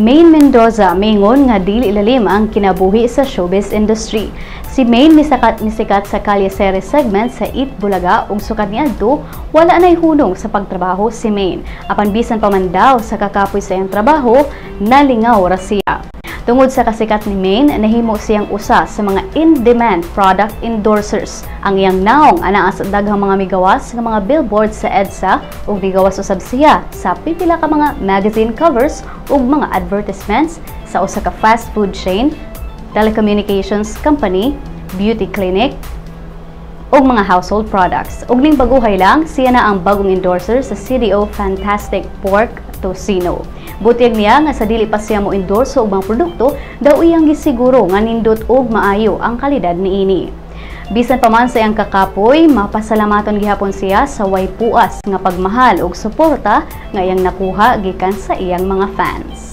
Maine Mendoza mingon nga dili ilalim ang kinabuhi sa showbiz industry. Si Maine misakat misikat sa Kalye Series segment sa Eat Bulaga ug sukat niadto wala nay hunong sa pagtrabaho si Maine. Apan bisan pa man daw sa kakapoy sa iyang trabaho, nalingaw ra siya. Tungod sa kasikat ni Maine, nahimo siyang usa sa mga in-demand product endorsers. Ang iyang naong anaa sa daghang mga migawas nga mga billboards sa EDSA ug migawas usab siya sa pipila ka mga magazine covers ug mga advertisements sa usa ka fast food chain, telecommunications company, beauty clinic, ug mga household products. Ug ning baguhay lang, siya na ang bagong endorser sa CDO Fantastic Pork Tocino. Butyag niya nga sa dili pa siya mo endorso og mga produkto, daw iyang gisiguro nga nindot og maayo ang kalidad niini. Bisan pa man sa iyang kakapoy, mapasalamaton gihapon siya sa way puas nga pagmahal ug suporta nga iyang nakuha gikan sa iyang mga fans.